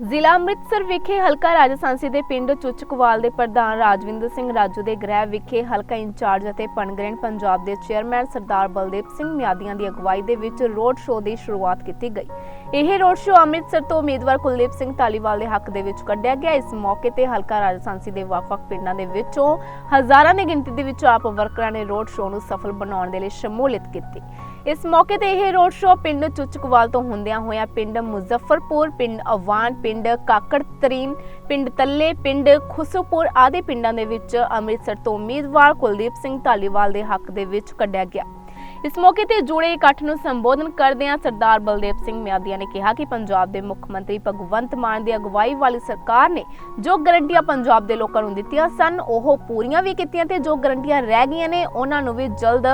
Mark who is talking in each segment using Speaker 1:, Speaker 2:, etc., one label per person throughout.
Speaker 1: ਜ਼ਿਲ੍ਹਾ ਅੰਮ੍ਰਿਤਸਰ ਵਿਖੇ ਹਲਕਾ ਰਾਜਸਾਂਸੀ ਦੇ ਪਿੰਡ ਚੁਚਕਵਾਲ ਦੇ ਪ੍ਰਧਾਨ ਰਾਜਵਿੰਦਰ ਸਿੰਘ ਰਾਜੂ ਦੇ ਗ੍ਰਹਿ ਵਿਖੇ ਹਲਕਾ ਇੰਚਾਰਜ ਅਤੇ ਪਨਗ੍ਰਹਿਣ ਪੰਜਾਬ ਦੇ ਚੇਅਰਮੈਨ ਸਰਦਾਰ ਬਲਦੇਵ ਸਿੰਘ ਮਿਆਦੀਆਂ ਦੀ ਅਗਵਾਈ ਦੇ ਵਿੱਚ ਰੋਡ ਸ਼ੋਅ ਦੀ ਸ਼ੁਰੂਆਤ ਕੀਤੀ ਗਈ। ਇਹ ਰੋਡ ਸ਼ੋਅ ਅੰਮ੍ਰਿਤਸਰ ਤੋਂ ਉਮੀਦਵਾਰ ਕੁਲਦੀਪ ਸਿੰਘ ਧਾਲੀਵਾਲ ਦੇ ਹੱਕ ਦੇ ਵਿੱਚ ਕੱਢਿਆ ਗਿਆ। ਇਸ ਮੌਕੇ ਤੇ ਹਲਕਾ ਰਾਜਸਾਂਸੀ ਦੇ ਵੱਖ-ਵੱਖ ਪਿੰਡਾਂ ਦੇ ਵਿੱਚੋਂ ਹਜ਼ਾਰਾਂ ਦੀ ਗਿਣਤੀ ਦੇ ਵਿੱਚ ਆਪ ਵਰਕਰਾਂ ਨੇ ਰੋਡ ਸ਼ੋਅ ਨੂੰ ਸਫਲ ਬਣਾਉਣ ਦੇ ਲਈ ਸ਼ਮੂਲੀਅਤ ਕੀਤੀ। ਇਸ ਮੌਕੇ ਤੇ ਇਹ ਰੋਡ ਸ਼ੋਅ ਪਿੰਡ ਚੁਚਕਵਾਲ ਤੋਂ ਹੁੰਦਿਆਂ ਹੋਇਆ ਪਿੰਡ ਮੁਜ਼ੱਫਰਪੁਰ, ਪਿੰਡ ਅਵਾਨ, ਪਿੰਡ ਕਾਕੜ ਤਰੀਨ ਪਿੰਡ ਤੱਲੇ, ਪਿੰਡ ਖੁਸੂਪੁਰ ਆਦਿ ਪਿੰਡਾਂ ਦੇ ਵਿੱਚ ਅੰਮ੍ਰਿਤਸਰ ਤੋਂ ਉਮੀਦਵਾਰ ਕੁਲਦੀਪ ਸਿੰਘ ਧਾਲੀਵਾਲ ਦੇ ਹੱਕ ਦੇ ਵਿੱਚ ਕੱਢਿਆ ਗਿਆ। ਇਸ ਮੌਕੇ ਤੇ ਜੁੜੇ ਇਕੱਠ ਨੂੰ ਸੰਬੋਧਨ ਕਰਦਿਆਂ ਸਰਦਾਰ ਬਲਦੇਵ ਸਿੰਘ ਮਿਆਦੀਆਂ ਨੇ ਕਿਹਾ ਕਿ ਪੰਜਾਬ ਦੇ ਮੁੱਖ ਮੰਤਰੀ ਭਗਵੰਤ ਮਾਨ ਦੀ ਅਗਵਾਈ ਵਾਲੀ ਸਰਕਾਰ ਨੇ ਜੋ ਗਰੰਟੀਆਂ ਪੰਜਾਬ ਦੇ ਲੋਕਾਂ ਨੂੰ ਦਿੱਤੀਆਂ ਸਨ, ਉਹ ਪੂਰੀਆਂ ਵੀ ਕੀਤੀਆਂ ਤੇ ਜੋ ਗਰੰਟੀਆਂ ਰਹਿ ਗਈਆਂ ਨੇ, ਉਹਨਾਂ ਨੂੰ ਵੀ ਜਲਦ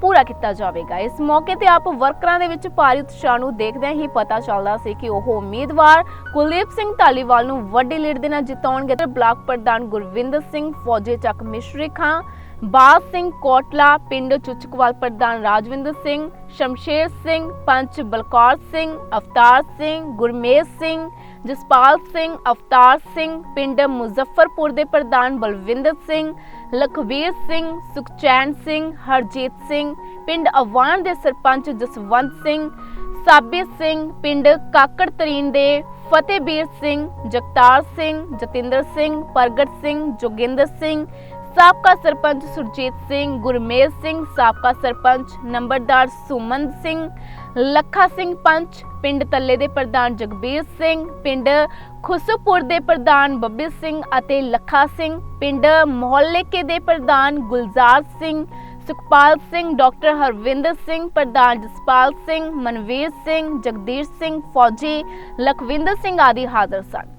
Speaker 1: ਪੂਰਾ ਕੀਤਾ ਜਾਵੇਗਾ। ਇਸ ਮੌਕੇ ਤੇ ਆਪ ਵਰਕਰਾਂ ਦੇ ਵਿੱਚ ਭਾਰੀ ਉਤਸ਼ਾਹ ਨੂੰ ਦੇਖਦਿਆਂ ਹੀ ਪਤਾ ਚੱਲਦਾ ਸੀ ਕਿ ਉਹ ਉਮੀਦਵਾਰ ਕੁਲਦੀਪ ਸਿੰਘ ਧਾਲੀਵਾਲ ਨੂੰ ਵੱਡੀ ਲੀਡ ਦੇ ਨਾਲ ਜਿਤਾਉਣਗੇ। ਬਲਾਕ ਪ੍ਰਧਾਨ ਗੁਰਵਿੰਦਰ ਸਿੰਘ, ਫੌਜੀ ਚੱਕ ਮਿਸ਼ਰੀ ਖਾਂ ਬਾਲ ਸਿੰਘ ਕੋਟਲਾ, ਪਿੰਡ ਚੁਚਕਵਾਲ ਪ੍ਰਧਾਨ ਰਾਜਵਿੰਦਰ ਸਿੰਘ, ਸ਼ਮਸ਼ੇਰ ਸਿੰਘ, ਪੰਚ ਬਲਕੌਰ ਸਿੰਘ, ਅਵਤਾਰ ਸਿੰਘ, ਗੁਰਮੇਜ ਸਿੰਘ, ਜਸਪਾਲ ਸਿੰਘ, ਅਵਤਾਰ ਸਿੰਘ, ਪਿੰਡ ਮੁਜ਼ੱਫਰਪੁਰ ਦੇ ਪ੍ਰਧਾਨ ਬਲਵਿੰਦਰ ਸਿੰਘ, ਲਖਵੀਰ ਸਿੰਘ, ਸੁਖਚੈਨ ਸਿੰਘ, ਹਰਜੀਤ ਸਿੰਘ, ਪਿੰਡ ਅਵਾਨ ਦੇ ਸਰਪੰਚ ਜਸਵੰਤ ਸਿੰਘ, ਸਾਬੀ ਸਿੰਘ, ਪਿੰਡ ਕਾਕੜ ਤਰੀਨ ਦੇ ਫਤਿਹਬੀਰ ਸਿੰਘ, ਜਗਤਾਰ ਸਿੰਘ, ਜਤਿੰਦਰ ਸਿੰਘ, ਪ੍ਰਗਟ ਸਿੰਘ, ਜੋਗਿੰਦਰ ਸਿੰਘ ਸਾਬਕਾ ਸਰਪੰਚ ਸੁਰਜੀਤ ਸਿੰਘ, ਗੁਰਮੇਲ ਸਿੰਘ, ਸਾਬਕਾ ਸਰਪੰਚ ਨੰਬਰਦਾਰ ਸੁਮਨ ਸਿੰਘ, ਲੱਖਾ ਸਿੰਘ ਪੰਚ, ਪਿੰਡ ਤੱਲੇ ਦੇ ਪ੍ਰਧਾਨ ਜਗਬੀਰ ਸਿੰਘ, ਪਿੰਡ ਖੁਸੂਪੁਰ ਦੇ ਪ੍ਰਧਾਨ ਬੱਬੀ ਸਿੰਘ ਅਤੇ ਲੱਖਾ ਸਿੰਘ, ਪਿੰਡ ਮੁਹੱਲੇਕੇ ਦੇ ਪ੍ਰਧਾਨ ਗੁਲਜ਼ਾਰ ਸਿੰਘ, ਸੁਖਪਾਲ ਸਿੰਘ, ਡਾਕਟਰ ਹਰਵਿੰਦਰ ਸਿੰਘ, ਪ੍ਰਧਾਨ ਜਸਪਾਲ ਸਿੰਘ, ਮਨਵੀਰ ਸਿੰਘ, ਜਗਦੀਸ਼ ਸਿੰਘ, ਫੌਜੀ ਲਖਵਿੰਦਰ ਸਿੰਘ ਆਦਿ ਹਾਜ਼ਰ ਸਨ।